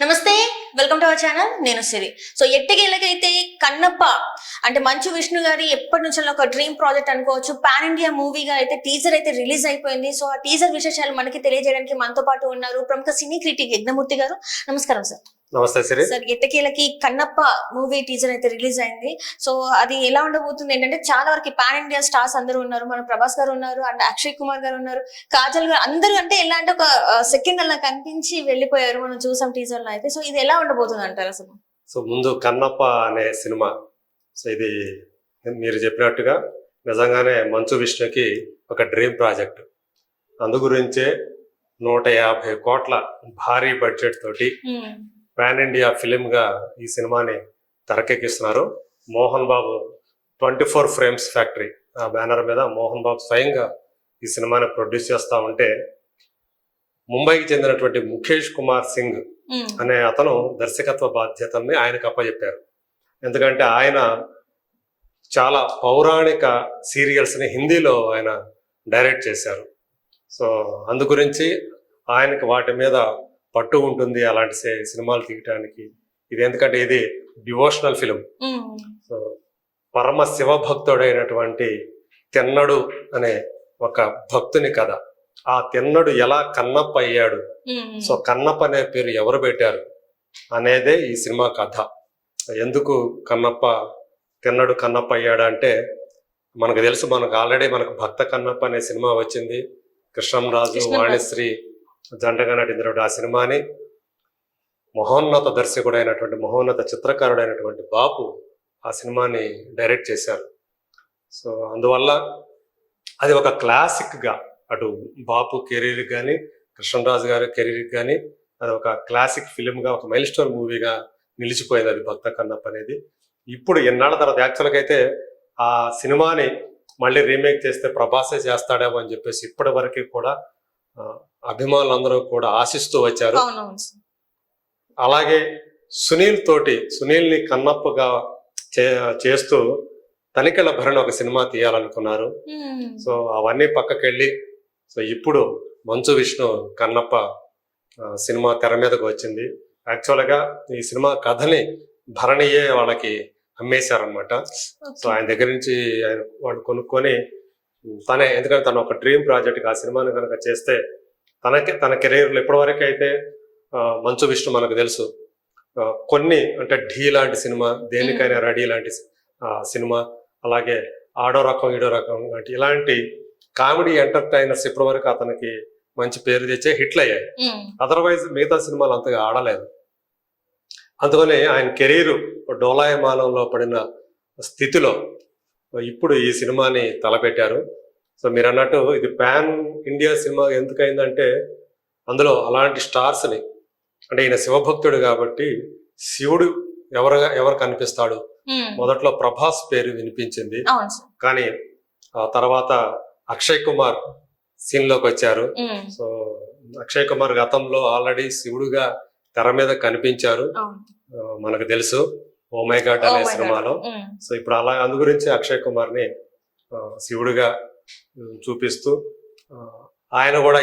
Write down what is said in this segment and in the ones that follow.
నమస్తే welcome to our channel నేను సిరి. So ఎట్టకేళ్ళకైతే Kannappa అంటే మంచు విష్ణు గారి ఎప్పటి నుంచో ఒక డ్రీమ్ ప్రాజెక్ట్ అనుకోవచ్చు. పాన్ ఇండియా మూవీగా అయితే టీజర్ అయితే రిలీజ్ అయిపోయింది. సో ఆ టీజర్ విశేషాలు మనకి తెలియజేయడానికి మనతో పాటు ఉన్నారు ప్రముఖ సినీ క్రిటిక్ యజ్ఞమూర్తి గారు. నమస్కారం సార్ నమస్తే సిరి. సార్ ఎట్టకేలకి కన్నప్ప మూవీ టీజర్ అయితే రిలీజ్ అయింది. సో అది ఎలా ఉండబోతుంది ఏంటంటే చాలా వరకు పాన్ ఇండియా స్టార్స్ అందరూ ఉన్నారు. మన ప్రభాస్ గారు ఉన్నారు అండ్ అక్షయ్ కుమార్ గారు ఉన్నారు. కాజల్ గారు అందరూ అంటే ఎలా అంటే ఒక సెకండ్ అలా కనిపించి వెళ్ళిపోయారు మనం చూసాం టీజర్లో అయితే. సో ఇది ఎలా ఉండబోతుంది అంటారు అసలు? సో ముందు కన్నప్ప అనే సినిమా. సో ఇది మీరు చెప్పినట్టుగా నిజంగానే మంచు విష్ణుకి ఒక డ్రీమ్ ప్రాజెక్ట్ అందు గురించే నూట యాభై కోట్ల భారీ బడ్జెట్ తోటి పాన్ ఇండియా ఫిలిం గా ఈ సినిమాని తెరకెక్కిస్తున్నారు. Mohan Babu twenty four frames factory. ఆ బ్యానర్ మీద మోహన్ బాబు స్వయంగా ఈ సినిమాని ప్రొడ్యూస్ చేస్తా ఉంటే ముంబైకి చెందినటువంటి ముఖేష్ కుమార్ సింగ్. అనే అతను దర్శకత్వ బాధ్యతల్ని ఆయనకు అప్పచెప్పారు ఎందుకంటే ఆయన చాలా పౌరాణిక సీరియల్స్ని హిందీలో ఆయన డైరెక్ట్ చేశారు. సో అందు గురించి ఆయనకి వాటి మీద పట్టు ఉంటుంది అలాంటి సినిమాలు తీయటానికి. ఇది ఎందుకంటే ఇది డివోషనల్ ఫిలిం. సో పరమ శివభక్తుడైనటువంటి తెన్నడు అనే ఒక భక్తుని కథ. ఆ తెన్నడు ఎలా కన్నప్ప అయ్యాడు. సో కన్నప్ప అనే పేరు ఎవరు పెట్టారు? అనేదే ఈ సినిమా కథ. ఎందుకు కన్నప్ప తిన్నడు కన్నప్ప అయ్యాడు అంటే మనకు తెలుసు మనకు ఆల్రెడీ మనకు భక్త కన్నప్ప అనే సినిమా వచ్చింది. కృష్ణంరాజు. వాణిశ్రీ జంటగా నటించినటువంటి ఆ సినిమాని మహోన్నత దర్శకుడైనటువంటి మహోన్నత చిత్రకారుడైనటువంటి బాపు ఆ సినిమాని డైరెక్ట్ చేశారు. సో అందువల్ల అది ఒక క్లాసిక్గా అటు బాపు కెరీర్ కానీ కృష్ణరాజు గారి కెరీర్ కానీ అది ఒక క్లాసిక్ ఫిలింగా ఒక మైల్ స్టోన్ మూవీగా నిలిచిపోయింది అది భక్త కన్నప్ప అనేది. ఇప్పుడు ఎన్నాళ్ళ తర్వాత యాక్చువల్గా అయితే ఆ సినిమాని మళ్ళీ రీమేక్ చేస్తే ప్రభాసే చేస్తాడేమో అని చెప్పేసి ఇప్పటి వరకు కూడా అభిమానులందరూ కూడా ఆశిస్తూ వచ్చారు. అలాగే సునీల్ తోటి సునీల్ని కన్నప్పగా చే- చేస్తూ తనికెళ్ళ భరణి ఒక సినిమా తీయాలనుకున్నారు. సో అవన్నీ పక్కకెళ్ళి సో ఇప్పుడు మంచు విష్ణు కన్నప్ప సినిమా తెర మీదకు వచ్చింది యాక్చువల్గా ఈ సినిమా కథని భరణియే వాళ్ళకి అమ్మేశారనమాట సో. ఆయన దగ్గర నుంచి ఆయన వాళ్ళు కొనుక్కొని తనే ఎందుకంటే తను ఒక డ్రీమ్ ప్రాజెక్ట్ ఆ సినిమాని కనుక చేస్తే తనకి తన కెరీర్లో ఇప్పటివరకు అయితే మంచు విష్ణు మనకు తెలుసు. కొన్ని అంటే ఢీ లాంటి సినిమా దేనికైనా రెడీ లాంటి సినిమా అలాగే ఆడో రకం ఈడో రకం లాంటి ఇలాంటి కామెడీ ఎంటర్టైనర్స్ ఇప్పటివరకు అతనికి మంచి పేరు తెచ్చే హిట్లు అయ్యాయి. అదర్వైజ్ మిగతా సినిమాలు అంతగా ఆడలేదు. అందుకని ఆయన కెరీర్ డోలాయమానంలో పడిన స్థితిలో ఇప్పుడు ఈ సినిమాని తలపెట్టారు. సో మీరు అన్నట్టు ఇది పాన్ ఇండియా సినిమా ఎందుకైందంటే అందులో అలాంటి స్టార్స్ని అంటే ఈయన శివభక్తుడు కాబట్టి శివుడు ఎవరుగా ఎవరు కనిపిస్తాడు. మొదట్లో ప్రభాస్ పేరు వినిపించింది. కానీ ఆ తర్వాత అక్షయ్ కుమార్ సీన్లోకి వచ్చారు. సో అక్షయ్ కుమార్ గతంలో ఆల్రెడీ శివుడుగా తెర మీద కనిపించారు. మనకు తెలుసు. ఓ మై గాడ్ Oh అనే God. సినిమాలో మ్మ్. సో ఇప్పుడు అలా అందు గురించి అక్షయ్ కుమార్ని శివుడిగా చూపిస్తూ ఆయన కూడా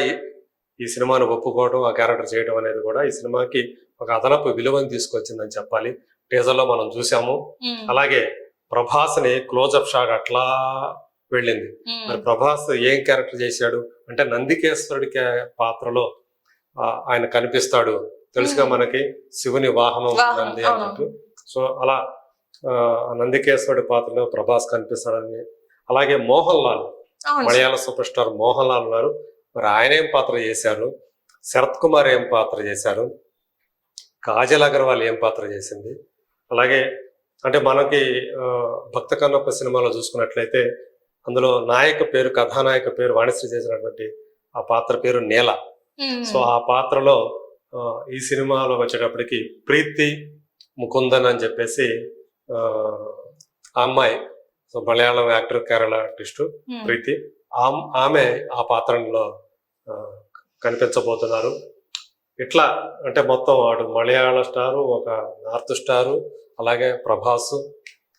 ఈ సినిమాను ఒప్పుకోవడం ఆ క్యారెక్టర్ చేయడం అనేది కూడా ఈ సినిమాకి ఒక అదనపు విలువను తీసుకొచ్చిందని చెప్పాలి టీజర్లో మనం చూసాము మ్మ్. అలాగే ప్రభాస్ని క్లోజ్అప్ షాట్ అట్లా వెళ్ళింది మ్మ్. మరి ప్రభాస్ ఏం క్యారెక్టర్ చేశాడు అంటే నందికేశ్వరుడి పాత్రలో ఆయన కనిపిస్తాడు తెలుసుగా. మనకి శివుని వాహనం అవును. అన్నట్టు సో అలా ఆ, నందికేశ్వరుడి పాత్రలో ప్రభాస్ కనిపిస్తాడని. అలాగే మోహన్ లాల్. మలయాళ సూపర్ స్టార్ మోహన్ లాల్ ఉన్నారు మరి ఆయన ఏం పాత్ర చేశారు? శరత్ కుమార్ ఏం పాత్ర చేశారు? కాజల్ అగర్వాల్ ఏం పాత్ర చేసింది? అలాగే అంటే మనకి భక్త కన్నప్ప సినిమాలో చూసుకున్నట్లయితే అందులో నాయక పేరు కథానాయక పేరు వాణిశ్రీ చేసినటువంటి ఆ పాత్ర పేరు నేల. సో ఆ పాత్రలో ఈ సినిమాలో వచ్చేటప్పటికి ప్రీతి ముకుందన్ అని చెప్పేసి ఆ అమ్మాయి so Malayalam actor Kerala artist మ్మ్. ప్రీతి. ఆమ్- ఆ పాత్రలో కనిపించబోతున్నారు. ఇట్లా అంటే మొత్తం అటు మలయాళ స్టారు ఒక నార్త్ స్టారు అలాగే ప్రభాస్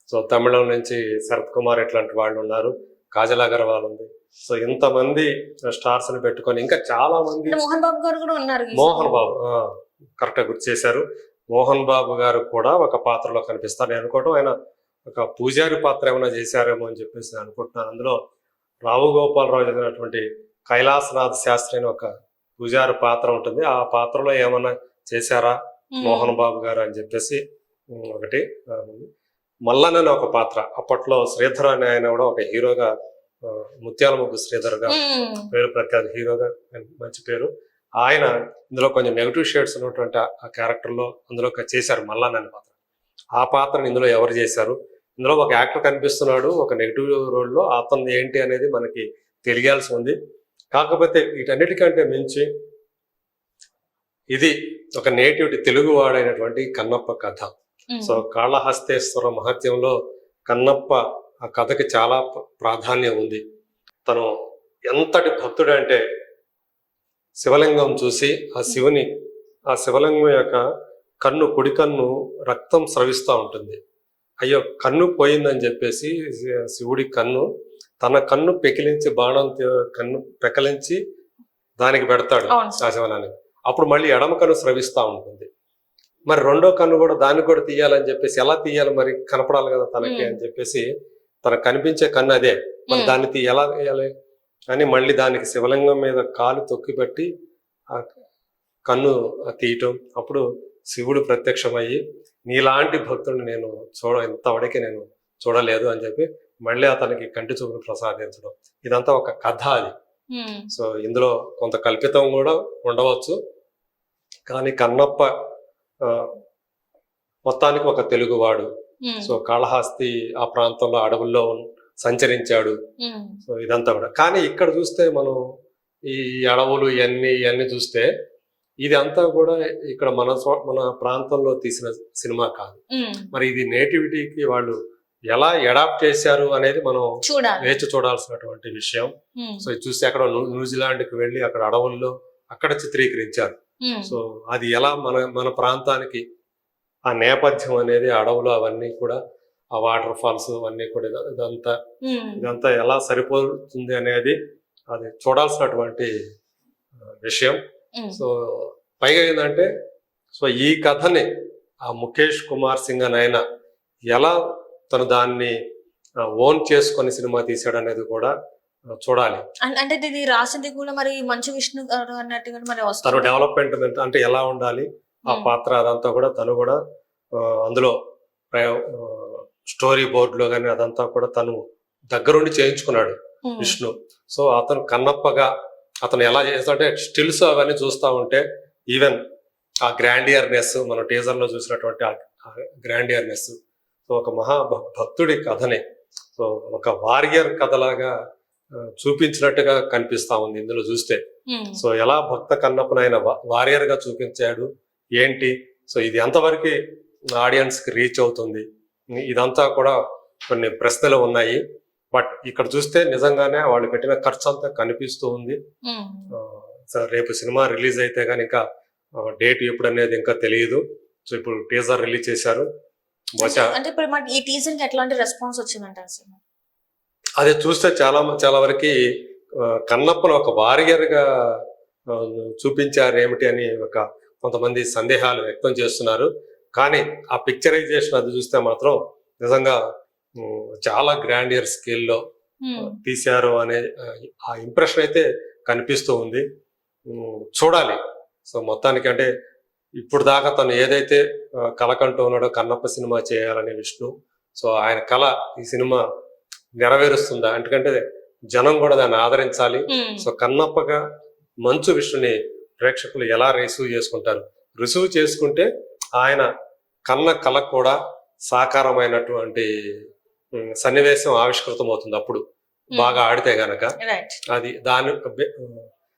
సో తమిళం నుంచి శరత్ కుమార్ ఇట్లాంటి వాళ్ళు ఉన్నారు కాజల్ అగర్వాల్ ఉంది. సో ఇంతమంది స్టార్స్ని పెట్టుకొని ఇంకా చాలా మంది మోహన్ బాబు గారు కూడా ఉన్నారు మోహన్ బాబు ఆ, కరెక్ట్గా గుర్తు చేశారు. మోహన్ బాబు గారు కూడా ఒక పాత్రలో కనిపిస్తారు. నేను అనుకోవటం ఆయన ఒక పూజారి పాత్ర ఏమైనా చేశారేమో అని చెప్పేసి నేను అనుకుంటున్నాను. అందులో రావు గోపాలరావు చదివినటువంటి కైలాసనాథ్ శాస్త్రి అని ఒక పూజారి పాత్ర ఉంటుంది. ఆ పాత్రలో ఏమన్నా చేశారా మోహన్ బాబు గారు అని చెప్పేసి? ఒకటి. మల్లన్ అనే ఒక పాత్ర. అప్పట్లో శ్రీధర్ అనే ఆయన కూడా ఒక హీరోగా ముత్యాల ముగ్గు శ్రీధర్గా పేరు ప్రఖ్యాత హీరోగా మంచి పేరు. ఆయన ఇందులో కొంచెం నెగిటివ్ షేడ్స్ ఉన్నటువంటి ఆ- ఆ క్యారెక్టర్లో అందులో చేశారు మల్లన్ అనే పాత్ర ఆ పాత్రను ఇందులో ఎవరు చేశారు? ఇందులో ఒక యాక్టర్ కనిపిస్తున్నాడు ఒక నెగిటివ్ రోల్లో అతను ఏంటి అనేది మనకి తెలియాల్సి ఉంది. కాకపోతే వీటన్నిటికంటే మించి ఇది ఒక నేటివిటీ తెలుగు వాడైనటువంటి కన్నప్ప కథ. సో కాళహస్తేశ్వర మహత్యంలో కన్నప్ప ఆ కథకి చాలా ప్రాధాన్యం ఉంది. తను ఎంతటి భక్తుడు అంటే శివలింగం చూసి ఆ శివుని ఆ శివలింగం యొక్క కన్ను కుడి కన్ను రక్తం స్రవిస్తూ ఉంటుంది. అయ్యో కన్ను పోయిందని చెప్పేసి శివుడి కన్ను తన కన్ను పెకిలించి బాణం కన్ను పెకలించి దానికి పెడతాడు అవును ఆ శివనానికి అప్పుడు మళ్ళీ ఎడమ కన్ను స్రవిస్తూ ఉంటుంది. మరి రెండో కన్ను కూడా దాన్ని కూడా తీయాలని చెప్పేసి ఎలా తీయాలి మరి? కనపడాలి కదా తనకి. అని చెప్పేసి తనకు కనిపించే కన్ను అదే. మరి దాన్ని ఎలా తీయాలి? అని మళ్ళీ దానికి శివలింగం మీద కాలు తొక్కిపెట్టి ఆ కన్ను తీయటం. అప్పుడు శివుడు ప్రత్యక్షమయ్యి నీలాంటి భక్తుడిని నేను చూడ ఇంతవరకు నేను చూడలేదు అని చెప్పి మళ్ళీ అతనికి కంటి చూపును ప్రసాదించడం. ఇదంతా ఒక కథ అది. సో ఇందులో కొంత కల్పితం కూడా ఉండవచ్చు. కానీ కన్నప్ప మొత్తానికి ఒక తెలుగువాడు. సో కాళహస్తి ఆ ప్రాంతంలో అడవుల్లో సంచరించాడు. సో ఇదంతా కూడా. కానీ ఇక్కడ చూస్తే మనం ఈ అడవులు ఇవన్నీ ఇవన్నీ చూస్తే ఇది అంతా కూడా ఇక్కడ మన మన ప్రాంతంలో తీసిన సినిమా కాదు. మరి ఇది నేటివిటీకి వాళ్ళు ఎలా అడాప్ట్ చేశారు అనేది మనం వేచి చూడాల్సినటువంటి విషయం. సో ఇది చూస్తే అక్కడ న్యూ- న్యూజిలాండ్కి వెళ్ళి అక్కడ అడవుల్లో అక్కడ చిత్రీకరించారు. సో అది ఎలా మన మన ప్రాంతానికి ఆ నేపథ్యం అనేది అడవులు అవన్నీ కూడా ఆ వాటర్ ఫాల్స్ అవన్నీ కూడా ఇద- ఇదంతా ఇదంతా ఎలా సరిపోతుంది అనేది అది చూడాల్సినటువంటి విషయం. సో పైగా ఏంటంటే సో ఈ కథని ఆ ముఖేష్ కుమార్ సింగ్ అని ఆయన ఎలా తను దాన్ని ఓన్ చేసుకొని సినిమా తీశాడు అనేది కూడా చూడాలి. అంటే ఇది రాసింది కూడా మరి మంచు విష్ణు గారు అన్నట్టుగా మరి తను డెవలప్మెంట్ అంటే ఎలా ఉండాలి ఆ పాత్ర అదంతా కూడా తను కూడా అందులో స్టోరీ బోర్డులో కానీ అదంతా కూడా తను దగ్గరుండి చేయించుకున్నాడు ఉమ్, విష్ణు. సో అతను కన్నప్పగా అతను ఎలా చేస్తాడంటే స్టిల్స్ అవన్నీ చూస్తూ ఉంటే ఈవెన్ ఆ గ్రాండియర్నెస్ మన టీజర్లో చూసినటువంటి ఆ గ్రాండియర్నెస్ సో ఒక మహా భక్తుడి కథని. సో ఒక వారియర్ కథలాగా చూపించినట్టుగా కనిపిస్తా ఉంది ఇందులో చూస్తే. ఉమ్, సో ఎలా భక్త కన్నప్పను ఆయన వారియర్గా చూపించాడు ఏంటి? సో ఇది ఎంతవరకు ఆడియన్స్కి రీచ్ అవుతుంది? ఇదంతా కూడా కొన్ని ప్రశ్నలు ఉన్నాయి. బట్ ఇక్కడ చూస్తే నిజంగానే వాళ్ళు పెట్టిన ఖర్చు అంతా కనిపిస్తూ ఉంది. రేపు సినిమా రిలీజ్ అయితే కానీ ఇంకా డేట్ ఎప్పుడు అనేది ఇంకా తెలియదు. సో ఇప్పుడు టీజర్ రిలీజ్ చేశారు. బహుశా అంటే ఇప్పుడు మనకి ఈ టీజర్ ఎట్లాంటి రెస్పాన్స్ వచ్చిందంటారు అది చూస్తే చాలా చాలా వరకు కన్నప్పను ఒక వారియర్గా ఆ, చూపించారు ఏమిటి అని ఒక కొంతమంది సందేహాలు వ్యక్తం చేస్తున్నారు. కానీ ఆ పిక్చరైజేషన్ అది చూస్తే మాత్రం నిజంగా చాలా గ్రాండియర్ స్కేల్లో ఉమ్, తీశారు అనే ఆ, ఇంప్రెషన్ అయితే కనిపిస్తూ ఉంది. చూడాలి. సో మొత్తానికి అంటే ఇప్పుడు దాకా తను ఏదైతే కలకంటూ ఉన్నాడో కన్నప్ప సినిమా చేయాలని విష్ణు సో ఆయన కళ ఈ సినిమా నెరవేరుస్తుందా? ఎందుకంటే జనం కూడా దాన్ని ఆదరించాలి. ఉమ్, సో కన్నప్పగా మంచు విష్ణుని ప్రేక్షకులు ఎలా రిసీవ్ చేసుకుంటారు? రిసీవ్ చేసుకుంటే ఆయన కన్న కళ కూడా సాకారమైనటువంటి సన్నివేశం ఆవిష్కృతం అవుతుంది అప్పుడు బాగా ఆడితే గనక. అది దాని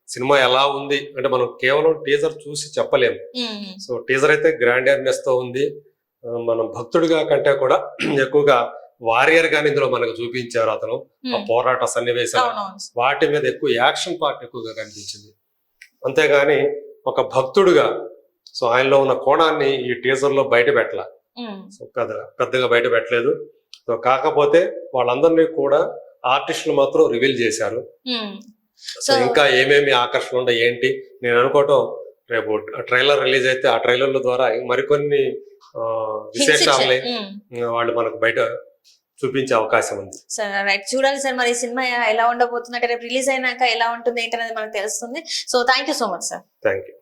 సినిమా ఎలా ఉంది? అంటే మనం కేవలం టీజర్ చూసి చెప్పలేము. సో టీజర్ అయితే గ్రాండియర్నెస్తో ఉంది మనం భక్తుడిగా కంటే కూడా ఎక్కువగా వారియర్ గాని ఇందులో మనకు చూపించారు అతను. ఆ పోరాట సన్నివేశాలు వాటి మీద ఎక్కువ యాక్షన్ పార్ట్ ఎక్కువగా కనిపించింది. అంతేగాని ఒక భక్తుడిగా సో ఆయనలో ఉన్న కోణాన్ని ఈ టీజర్లో బయట పెట్టాల. సో పెద్ద పెద్దగా బయట పెట్టలేదు. సో కాకపోతే వాళ్ళందరినీ కూడా ఆర్టిస్టులు మాత్రం రివీల్ చేశారు. సో ఇంకా ఏమేమి ఆకర్షణ ఉండే ఏంటి? నేను అనుకోవటం రేపు ట్రైలర్ రిలీజ్ అయితే ఆ ట్రైలర్ల ద్వారా మరికొన్ని విశేషాలని వాళ్ళు మనకు బయట చూపించే అవకాశం ఉంది. సార్ రైట్ చూడాలి సార్ మరి ఈ సినిమా ఎలా ఉండబోతుంది అంటే రేపు రిలీజ్ అయినాక ఎలా ఉంటుంది ఏంటనేది మనకు తెలుస్తుంది. So thank you so much sir. Thank you